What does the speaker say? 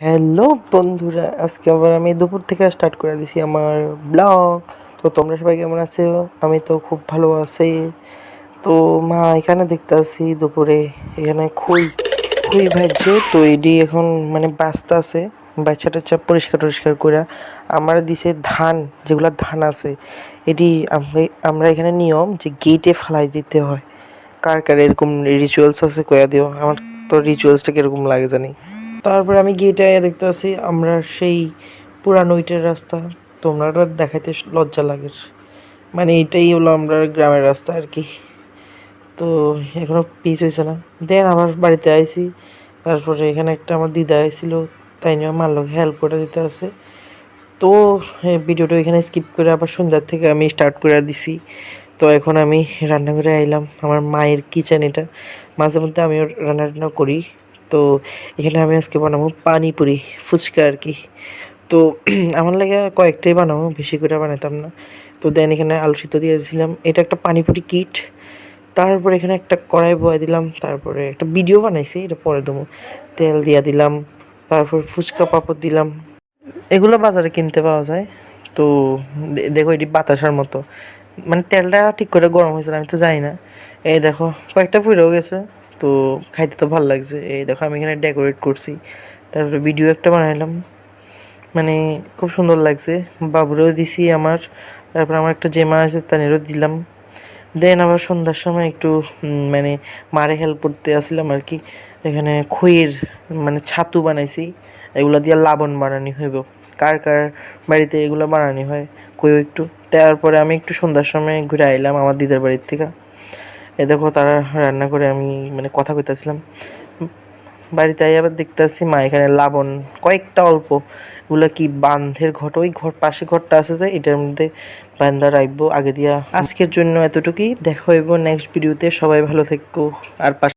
Hello বন্ধুরা, আজকে আবার আমি দুপুর থেকে স্টার্ট করে দিছি আমার ব্লগ তো তোমরা সবাই কেমন আছো? আমি তো খুব ভালো আছি। তো মা, এখানে দেখতে আছি দুপুরে। এখানে খুই খুই ভাজছে তো এডি এখন মানে বাস্তা আছে। বাচ্চা টাচ্চা পরিষ্কার টরিষ্কার করে আমার দিছে ধান, যেগুলো ধান আছে। এটি আমরা এখানে নিয়ম যে গেটে ফালাই দিতে হয়। কার কার এরকম রিচুয়ালস আছে কয়া দিও। আমার তো রিচুয়ালসটা কীরকম লাগে জানি। তারপর আমি গেটে দেখতে আছি আমরা সেই পুরানো ইটের রাস্তা। তোমরা দেখাইতে লজ্জা লাগে। মানে এটাই হলো আমরা গ্রামের রাস্তা আর কি। তো এখনও পিস হয়েছে না। দেন আমার বাড়িতে আইছি। তারপরে এখানে একটা আমার দিদা আইছিল, তাই নিয়ে আমার লোক হেল্প করে দিতে আছে তো ভিডিওটা এখানে স্কিপ করে আবার সন্ধ্যার থেকে আমি স্টার্ট করে দিছি। তো এখন আমি রান্নাঘরে আইলাম। আমার মায়ের কিচেন এটা। মাঝে মধ্যে আমিও রান্না টান্না করি। তো এখানে আমি আজকে বানাবো পানিপুরি, ফুচকা আর কি। তো আমার লাগে কয়েকটাই বানাবো, বেশি করে বানাতাম না। তো দেন এখানে আলু সিদ্ধ দিয়ে দিয়েছিলাম। এটা একটা পানিপুরি কিট। তারপরে এখানে একটা কড়াই বয়ে দিলাম। তারপরে একটা ভিডিও বানাইছি, এটা পরে দেবো। তেল দিয়ে দিলাম। তারপর ফুচকা পাপড় দিলাম। এগুলো বাজারে কিনতে পাওয়া যায়। তো দেখো এটি বাতাসার মতো। মানে তেলটা ঠিক করে গরম হয়েছিল আমি তো জানি না। এই দেখো, কয়েকটা ফুটেও গেছে। তো খাইতে তো ভালো লাগছে। এই দেখো আমি এখানে ডেকোরেট করছি। তারপরে ভিডিও একটা বানাইলাম। মানে খুব সুন্দর লাগছে। বাবুরেও দিছি আমার। তারপর আমার একটা জেমা আছে, তানেরও দিলাম। দেন আবার সন্ধ্যার সময় একটু মানে মারে হেল্প করতে আসলাম আর কি। এখানে খইয়ের মানে ছাতু বানাইছি। এগুলো দিয়ে লাবণ বানানি হইব। কার কার বাড়িতে এগুলো বানানি হয়, কইও একটু। তারপরে আমি একটু সন্ধ্যার সময় ঘুরে আইলাম আমার দিদার বাড়ির থেকে। এ দেখো তারা রান্না করে আমি মানে কথা কইতেছিলাম। বাড়িতে আই আবার দেখতে আসছি মা এখানে লাবণ কয়েকটা অল্প। এগুলো কি বান্ধের ঘট ওই ঘর পাশে ঘরটা আছে যে, এটার মধ্যে বান্ধা রাখব আগে দিয়া আজকের জন্য এতটুকুই। দেখা হইব নেক্সট ভিডিওতে সবাই ভালো থাকব আর পাশে